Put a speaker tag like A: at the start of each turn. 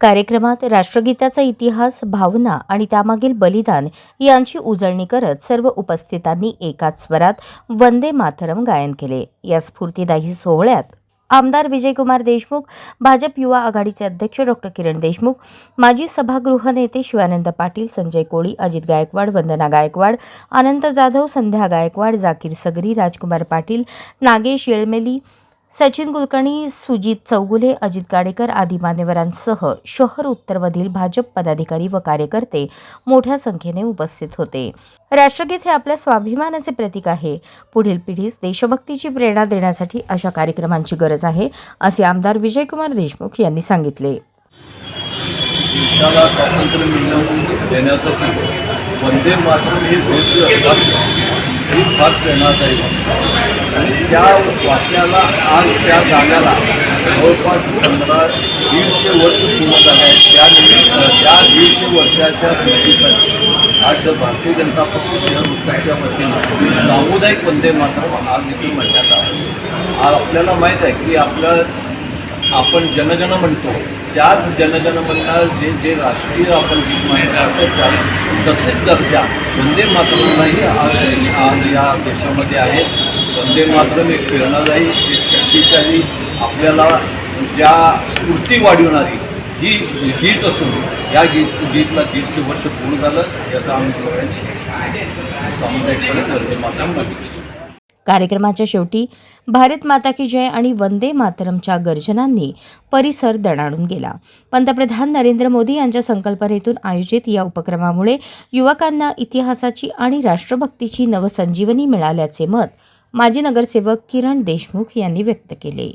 A: कार्यक्रमात राष्ट्रगीताचा इतिहास भावना आणि त्यामागील बलिदान यांची उजळणी करत सर्व उपस्थितांनी एकाच स्वरात वंदे मातरम गायन केले. या स्फूर्तीदायी सोहळ्यात आमदार विजयकुमार देशमुख भाजप युवा आघाडीचे अध्यक्ष डॉक्टर किरण देशमुख माजी सभागृह नेते शिवानंद पाटील संजय कोळी अजित गायकवाड वंदना गायकवाड अनंत जाधव संध्या गायकवाड जाकीर सगरी राजकुमार पाटील नागेश येळमेली सचिन कुलकर्णी सुजित चौगुले अजित गाडेकर आदी मान्यवरांसह शहर उत्तरमधील भाजप पदाधिकारी व कार्यकर्ते मोठ्या संख्येने उपस्थित होते. राष्ट्रगीत हे आपल्या स्वाभिमानाचे प्रतीक आहे. पुढील पिढीस देशभक्तीची प्रेरणा देण्यासाठी अशा कार्यक्रमांची गरज आहे असे आमदार विजयकुमार देशमुख यांनी सांगितले.
B: देशाला स्वातंत्र्य मिळवून देण्यासाठी वंदे मातरम ही देश ही फार प्रेरणादायी त्या वाक्याला आज त्या जाण्याला जवळपास पंधरा दीडशे वर्ष पूर्ण झाले आहेत. त्या निमित्त त्या दीडशे वर्षाच्या भेटीसाठी आज भारतीय जनता पक्ष शहर उत्तरच्या वतीनं सामुदायिक वंदे मातरम आज देखील म्हणण्यात आला. आज आपल्याला माहीत आहे की आपल्या आपण जनगण म्हणतो. त्याच जनगण म्हणणार जे जे राष्ट्रीय आपण गीत म्हणतो त्या तसेच दर्जा. वंदे मातरमलाही आज देश आज या देशामध्ये आहे. वंदे मातरम एक प्रेरणादायी एक शक्तिशाली आपल्याला ज्या स्फूर्ती वाढवणारी ही गीत असून या गीत गीतला दीडशे वर्ष पूर्ण झालं याचा आम्ही सगळ्यांनी सामुदायिकपणे वंदे मातरम बघितली
A: कार्यक्रमाच्या शेवटी भारत माता की जय आणि वंदे मातरमच्या गर्जनांनी परिसर दणाणून गेला. पंतप्रधान नरेंद्र मोदी यांच्या संकल्पनेतून आयोजित या उपक्रमामुळे युवकांना इतिहासाची आणि राष्ट्रभक्तीची नवसंजीवनी मिळाल्याचे मत माजी नगरसेवक किरण देशमुख यांनी व्यक्त केले.